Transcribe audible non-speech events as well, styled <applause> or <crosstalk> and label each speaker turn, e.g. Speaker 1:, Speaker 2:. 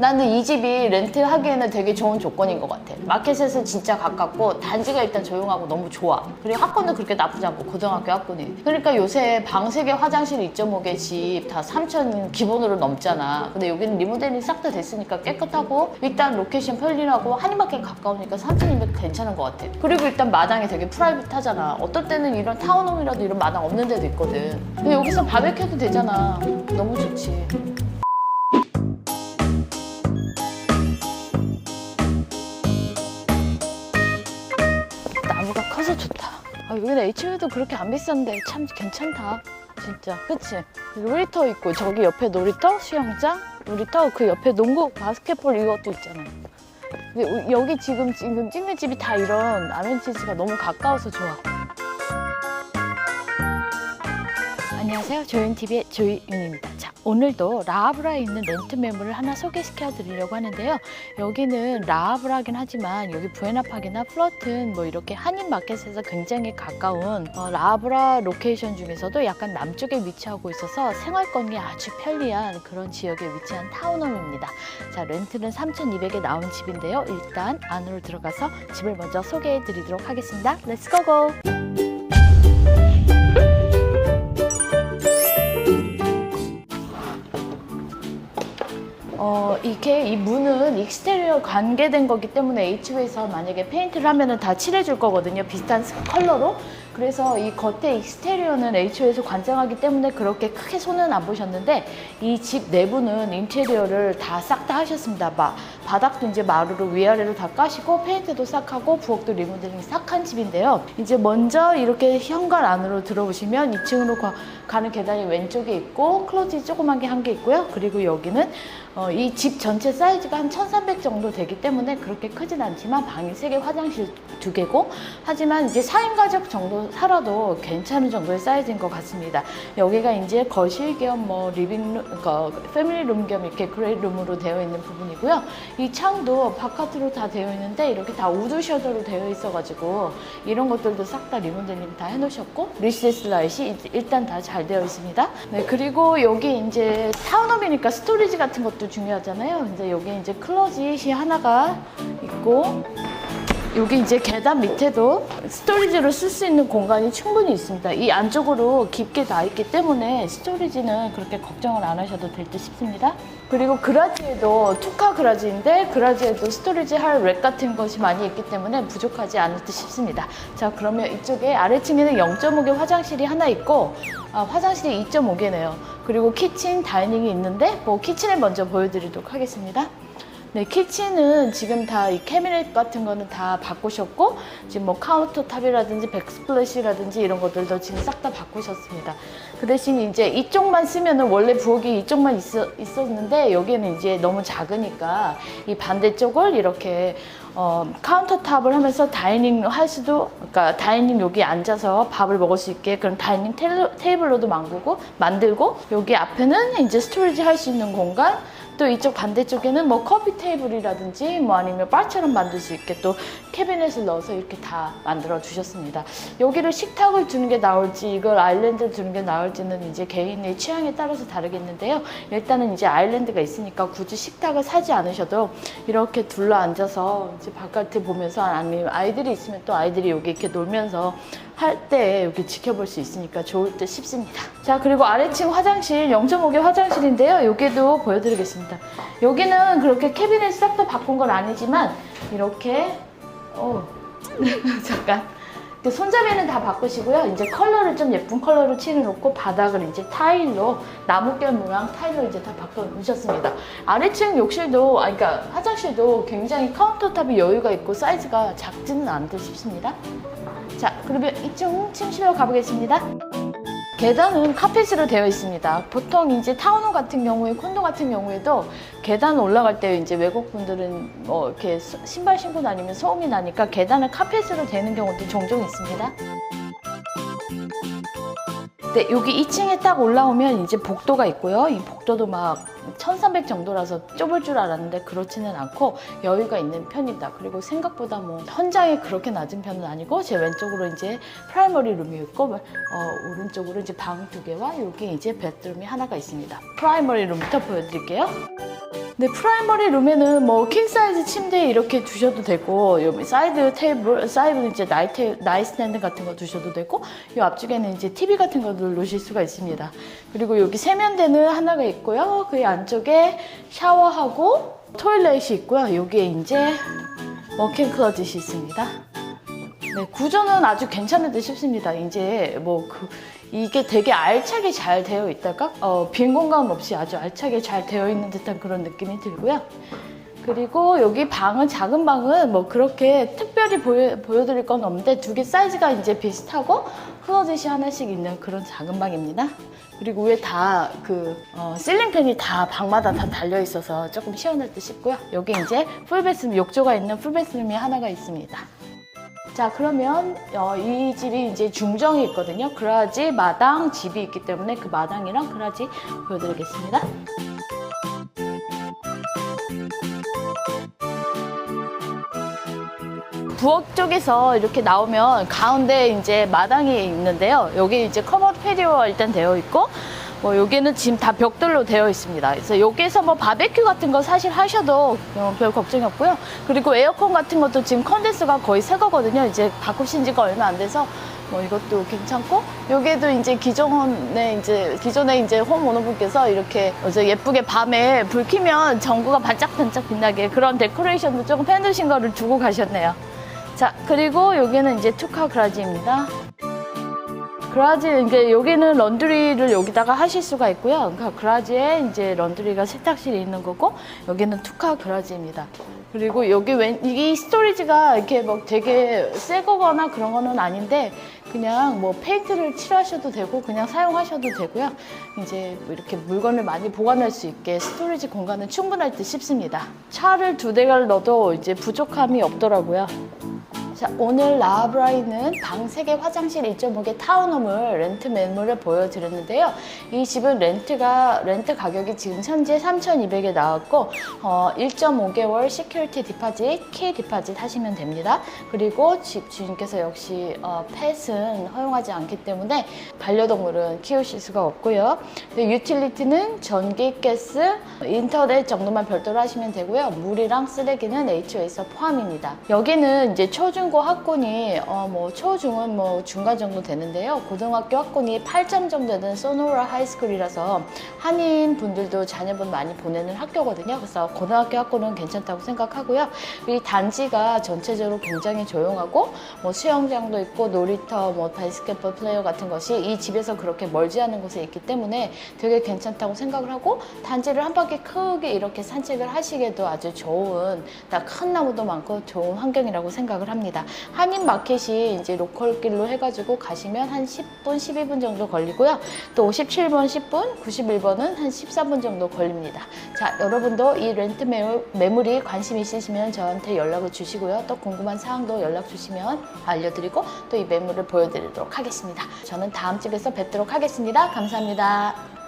Speaker 1: 나는 이 집이 렌트하기에는 되게 좋은 조건인 것 같아. 마켓에서 진짜 가깝고 단지가 일단 조용하고 너무 좋아. 그리고 학군도 그렇게 나쁘지 않고 고등학교 학군이. 그러니까 요새 방 3개 화장실 2.5개 집 다 3천 기본으로 넘잖아. 근데 여기는 리모델링 싹 다 됐으니까 깨끗하고 일단 로케이션 편리하고 한인마켓 가까우니까 3,200 괜찮은 것 같아. 그리고 일단 마당이 되게 프라이빗하잖아. 어떨 때는 이런 타운홈이라도 이런 마당 없는 데도 있거든. 근데 여기서 바베큐도 되잖아. 너무 좋지. 아, 여기는 HU도 그렇게 안 비싼데 참 괜찮다. 진짜. 그치? 놀이터 있고, 저기 옆에 놀이터, 수영장, 놀이터, 그 옆에 농구, 바스켓볼 이것도 있잖아. 근데 여기 지금, 지금 찍는 집이 다 이런 아멘티즈가 너무 가까워서 좋아. 안녕하세요. 조윤TV의 조윤입니다. 자, 오늘도 라하브라에 있는 렌트 매물을 하나 소개시켜 드리려고 하는데요. 여기는 라하브라긴 하지만 여기 부에나파게나 플러튼 뭐 이렇게 한인 마켓에서 굉장히 가까운 어, 라하브라 로케이션 중에서도 약간 남쪽에 위치하고 있어서 생활권이 아주 편리한 그런 지역에 위치한 타운홈입니다. 자, 렌트는 3,200에 나온 집인데요. 일단 안으로 들어가서 집을 먼저 소개해 드리도록 하겠습니다. 렛츠 고고! 어, 이게 이 문은 익스테리어 관계된 거기 때문에 HU에서 만약에 페인트를 하면은 다 칠해줄 거거든요. 비슷한 스- 컬러로. 그래서 이 겉에 익스테리어는 HU에서 관장하기 때문에 그렇게 크게 손은 안 보셨는데 이 집 내부는 인테리어를 다 싹 다 하셨습니다. 마, 바닥도 이제 마루로 위아래로 다 까시고 페인트도 싹 하고 부엌도 리모델링 싹 한 집인데요. 이제 먼저 이렇게 현관 안으로 들어오시면 2층으로 가 는 계단이 왼쪽에 있고 클로즈 조그만 게 한 개 있고요. 그리고 여기는 어, 이 집 전체 사이즈가 한 1300 정도 되기 때문에 그렇게 크진 않지만 방이 3개, 화장실 2개고 하지만 이제 4인 가족 정도 살아도 괜찮은 정도의 사이즈인 것 같습니다. 여기가 이제 거실 겸 뭐 리빙룸, 그러니까 패밀리룸 겸 이렇게 그레이룸으로 되어 있는 부분이고요. 이 창도 바깥으로 다 되어 있는데 이렇게 다 우드 셔터로 되어 있어가지고 이런 것들도 싹 다 리모델링 다 해놓으셨고 리시데스 라이트이 일단 다 잘 되어 있습니다. 네 그리고 여기 이제 타운홈이니까 스토리지 같은 것도 중요하잖아요. 근데 여기 이제 클로짓이 하나가 있고 여기 이제 계단 밑에도 스토리지로 쓸 수 있는 공간이 충분히 있습니다. 이 안쪽으로 깊게 다 있기 때문에 스토리지는 그렇게 걱정을 안 하셔도 될 듯 싶습니다. 그리고 그라지에도 투카 그라지인데 그라지에도 스토리지 할렉 같은 것이 많이 있기 때문에 부족하지 않을 듯 싶습니다. 자 그러면 이쪽에 아래층에는 0.5개 화장실이 하나 있고 아, 화장실이 2.5개네요. 그리고 키친, 다이닝이 있는데 뭐 키친을 먼저 보여드리도록 하겠습니다. 네, 키친은 지금 다 이 캐비넷 같은 거는 다 바꾸셨고 지금 뭐 카운터 탑이라든지 백스플래시라든지 이런 것들도 지금 싹 다 바꾸셨습니다. 그 대신 이제 이쪽만 쓰면은 원래 부엌이 이쪽만 있어, 있었는데 여기는 이제 너무 작으니까 이 반대쪽을 이렇게 어, 카운터탑을 하면서 다이닝 할 수도, 그러니까 다이닝 여기 앉아서 밥을 먹을 수 있게 그런 다이닝 테이블, 테이블로도 만들고, 만들고, 여기 앞에는 이제 스토리지 할 수 있는 공간, 또 이쪽 반대쪽에는 뭐 커피 테이블이라든지 뭐 아니면 바처럼 만들 수 있게 또 캐비넷을 넣어서 이렇게 다 만들어 주셨습니다. 여기를 식탁을 두는 게 나올지 이걸 아일랜드를 두는 게 나올지는 이제 개인의 취향에 따라서 다르겠는데요. 일단은 이제 아일랜드가 있으니까 굳이 식탁을 사지 않으셔도 이렇게 둘러 앉아서 이제 바깥에 보면서 아니면 아이들이 있으면 또 아이들이 여기 이렇게 놀면서 할 때 이렇게 지켜볼 수 있으니까 좋을 듯 싶습니다. 자, 그리고 아래층 화장실, 0.5개 화장실인데요. 여기도 보여드리겠습니다. 여기는 그렇게 캐비넷 싹 다 바꾼 건 아니지만 이렇게 어 <laughs> 잠깐 그 손잡이는 다 바꾸시고요. 이제 컬러를 좀 예쁜 컬러로 칠해놓고 바닥을 이제 타일로 나무결 모양 타일로 이제 다 바꿔놓으셨습니다. 아래층 욕실도, 아 그러니까 화장실도 굉장히 카운터탑이 여유가 있고 사이즈가 작지는 않듯 싶습니다. 자, 그러면 이쪽 침실로 가보겠습니다. 계단은 카펫으로 되어 있습니다. 보통 이제 타운홈 같은 경우에 콘도 같은 경우에도 계단 올라갈 때 이제 외국 분들은 뭐 이렇게 수- 신발 신고 다니면 소음이 나니까 계단을 카펫으로 되는 경우도 종종 있습니다. 네, 여기 2층에 딱 올라오면 이제 복도가 있고요. 이 복도도 막 1300 정도라서 좁을 줄 알았는데 그렇지는 않고 여유가 있는 편입니다. 그리고 생각보다 뭐 현장이 그렇게 낮은 편은 아니고 제 왼쪽으로 이제 프라이머리 룸이 있고 어, 오른쪽으로 이제 방 두 개와 여기 이제 베드룸이 하나가 있습니다. 프라이머리 룸부터 보여드릴게요. 근데 프라이머리 룸에는 뭐 킹 사이즈 침대 이렇게 두셔도 되고 여기 사이드 테이블, 사이드 이제 나이 테 나이 스탠드 같은 거 두셔도 되고 이 앞쪽에는 이제 TV 같은 거를 놓으실 수가 있습니다. 그리고 여기 세면대는 하나가 있고요. 그 안쪽에 샤워하고 토일렛이 있고요. 여기에 이제 워킹 클러짓이 있습니다. 네, 구조는 아주 괜찮은데 싶습니다. 이제 뭐 그 이게 되게 알차게 잘 되어 있달까? 어, 빈 공간 없이 아주 알차게 잘 되어 있는 듯한 그런 느낌이 들고요. 그리고 여기 방은 작은 방은 뭐 그렇게 특별히 보여, 보여드릴 건 없는데 두 개 사이즈가 이제 비슷하고 클로젯이 하나씩 있는 그런 작은 방입니다. 그리고 위에 다그 실링팬이 다 방마다 다 달려 있어서 조금 시원할 듯 싶고요. 여기 이제 풀베스룸 욕조가 있는 풀베스룸이 하나가 있습니다. 자 그러면 어, 이 집이 이제 중정이 있거든요. 그라지, 마당, 집이 있기 때문에 그 마당이랑 그라지 보여드리겠습니다. 부엌 쪽에서 이렇게 나오면 가운데 이제 마당이 있는데요. 여기 이제 커버 패디오가 일단 되어 있고 뭐 여기는 지금 다 벽돌로 되어 있습니다. 그래서 여기에서 뭐 바베큐 같은 거 사실 하셔도 어, 별 걱정이 없고요. 그리고 에어컨 같은 것도 지금 컨덴서가 거의 새 거거든요. 이제 바꾸신 지가 얼마 안 돼서 뭐 이것도 괜찮고 여기에도 이제 기존에 이제 기존에 이제 홈 오너분께서 이렇게 어제 예쁘게 밤에 불 켜면 전구가 반짝반짝 빛나게 그런 데코레이션도 조금 해놓으신 거를 두고 가셨네요. 자 그리고 여기는 이제 투카 그라지입니다. 그라지 이제 여기는 런드리를 여기다가 하실 수가 있고요. 그러니까 그라지에 이제 런드리가 세탁실이 있는 거고 여기는 투카 그라지입니다. 그리고 여기 웬 이게 스토리지가 이렇게 뭐 되게 새 거거나 그런 거는 아닌데 그냥 뭐 페인트를 칠하셔도 되고 그냥 사용하셔도 되고요. 이제 뭐 이렇게 물건을 많이 보관할 수 있게 스토리지 공간은 충분할 듯 싶습니다. 차를 두 대를 넣어도 이제 부족함이 없더라고요. 자, 오늘 라브라이는 방 3개 화장실 1.5개 타운홈을 렌트 매물을 보여드렸는데요. 이 집은 렌트가, 렌트 가격이 지금 현재 3,200에 나왔고, 어, 1.5개월 시큐리티 디파짓, 키 디파짓 하시면 됩니다. 그리고 집 주인께서 역시, 어, 펫은 허용하지 않기 때문에 반려동물은 키우실 수가 없고요. 유틸리티는 전기, 가스, 인터넷 정도만 별도로 하시면 되고요. 물이랑 쓰레기는 HO에서 포함입니다. 여기는 이제 초중 고 학군이 어 뭐 초중은 뭐 중간 정도 되는데요. 고등학교 학군이 8점 정도 되는 소노라 하이스쿨이라서 한인 분들도 자녀분 많이 보내는 학교거든요. 그래서 고등학교 학군은 괜찮다고 생각하고요. 이 단지가 전체적으로 굉장히 조용하고 뭐 수영장도 있고 놀이터, 뭐 바스켓볼 플레이어 같은 것이 이 집에서 그렇게 멀지 않은 곳에 있기 때문에 되게 괜찮다고 생각을 하고 단지를 한 바퀴 크게 이렇게 산책을 하시기에도 아주 좋은 다큰 나무도 많고 좋은 환경이라고 생각을 합니다. 한인 마켓이 이제 로컬 길로 해가지고 가시면 한 10분, 12분 정도 걸리고요. 또 57번, 10분, 91번은 한 14분 정도 걸립니다. 자, 여러분도 이 렌트 매물, 매물이 관심 있으시면 저한테 연락을 주시고요. 또 궁금한 사항도 연락 주시면 알려드리고 또 이 매물을 보여드리도록 하겠습니다. 저는 다음 집에서 뵙도록 하겠습니다. 감사합니다.